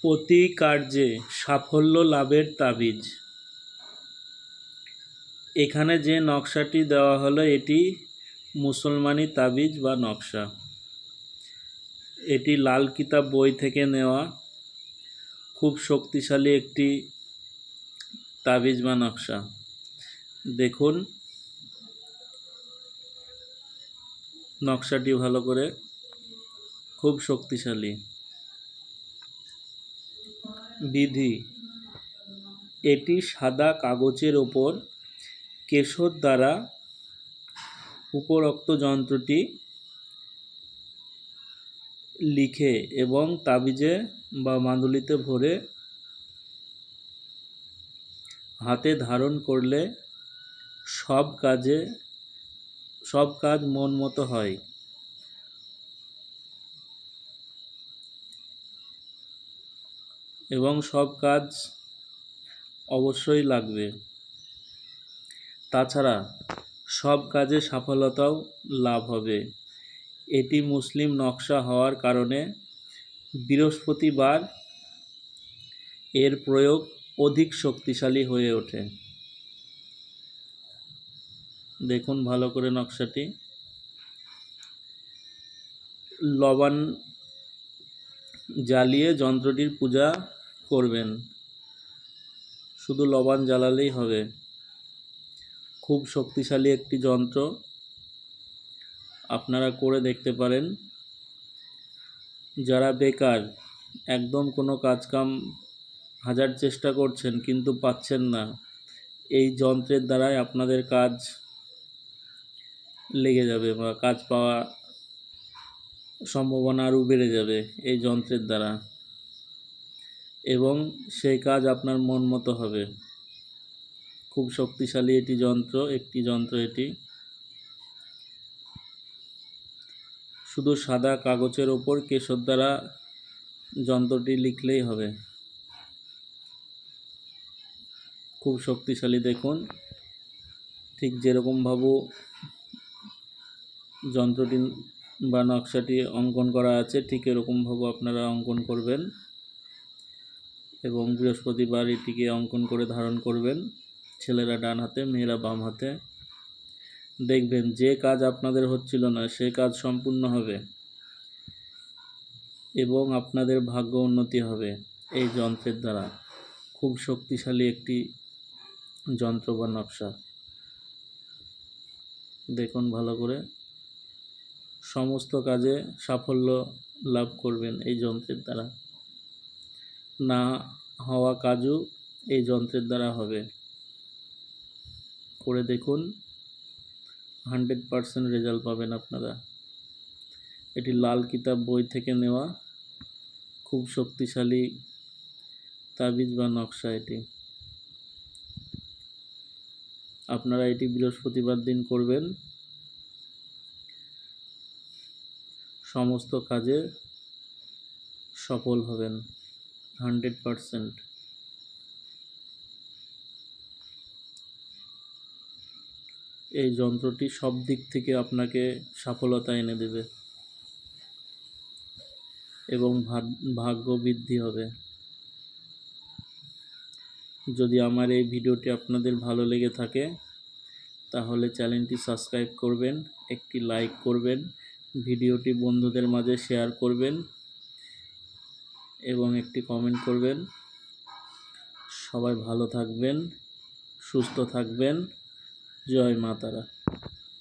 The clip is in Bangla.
প্রতি কার্যে সাফল্য লাভের তাবিজ। এখানে যে নকশাটি দেওয়া হলো, এটি মুসলমানি তাবিজ বা নকশা। এটি লাল কিতাব বই থেকে নেওয়া। খুব শক্তিশালী একটি তাবিজ বা নকশা। দেখুন, নকশাটি ভালো করে খুব শক্তিশালী। বিধি। এটি সাদা কাগজের ওপর কেশর দ্বারা উপরোক্ত যন্ত্রটি লিখে এবং তাবিজে বা মাদুলিতে ভরে হাতে ধারণ করলে সব কাজে সব কাজ মন মতো হয়। এবং সব কাজ অবশ্যই লাগবে। তাছাড়া সব কাজে সফলতাও লাভ হবে। এটি মুসলিম নকশা হওয়ার কারণে বৃহস্পতিবার এর প্রয়োগ অধিক শক্তিশালী হয়ে ওঠে। দেখুন ভালো করে নকশাটি। লবণ জ্বালিয়ে যন্ত্রটির পূজা করবেন। শুধু লবণ জ্বালালেই হবে। খুব শক্তিশালী একটি যন্ত্র। আপনারা করে দেখতে পারেন। যারা বেকার, একদম কোনো কাজকাম হাজার চেষ্টা করছেন কিন্তু পাচ্ছেন না, এই যন্ত্রের দ্বারাই আপনাদের কাজ লেগে যাবে বা কাজ পাওয়া সম্ভাবনা আরও বেড়ে যাবে এই যন্ত্রের দ্বারা। এবং সেই কাজ আপনার মন মতো হবে। খুব শক্তিশালী এটি যন্ত্র, একটি যন্ত্র এটি। শুধু সাদা কাগজের ওপর কেশর দ্বারা যন্ত্রটি লিখলেই হবে। খুব শক্তিশালী দেখুন। ঠিক যেরকম ভাবো যন্ত্রটি বা নকশাটি অঙ্কন করা আছে, ঠিক এরকমভাবে আপনারা অঙ্কন করবেন। এবং বৃহস্পতিবার এটিকে অঙ্কন করে ধারণ করবেন ছেলেরা ডান হাতে, মেয়েরা বাম হাতে। দেখবেন যে কাজ আপনাদের হচ্ছিল না, সে কাজ সম্পূর্ণ হবে এবং আপনাদের ভাগ্য উন্নতি হবে এই যন্ত্রের দ্বারা। খুব শক্তিশালী একটি যন্ত্র বা নকশা। দেখুন ভালো করে। সমস্ত কাজে সাফল্য লাভ করবেন এই যন্ত্রের দ্বারা। না হওয়া কাজও এই যন্ত্রের দ্বারা হবে। করে দেখুন, হান্ড্রেড পারসেন্ট রেজাল্ট পাবেন আপনারা। এটি লাল কিতাব বই থেকে নেওয়া, খুব শক্তিশালী তাবিজ বা নকশা এটি। আপনারা এটি বৃহস্পতিবার দিন করবেন। সমস্ত কাজে সফল হবেন। Hundred percent. এই যন্ত্রটি সব দিক থেকে আপনাকে সফলতা এনে দেবে এবং ভাগ্য বৃদ্ধি হবে। যদি আমার এই ভিডিওটি আপনাদের ভালো লেগে থাকে, তাহলে চ্যানেলটি সাবস্ক্রাইব করবেন, একটি লাইক করবেন, ভিডিওটি বন্ধুদের মাঝে শেয়ার করবেন এবং একটি কমেন্ট করবেন। সবাই ভালো থাকবেন সুস্থ থাকবেন। জয় মা তারা।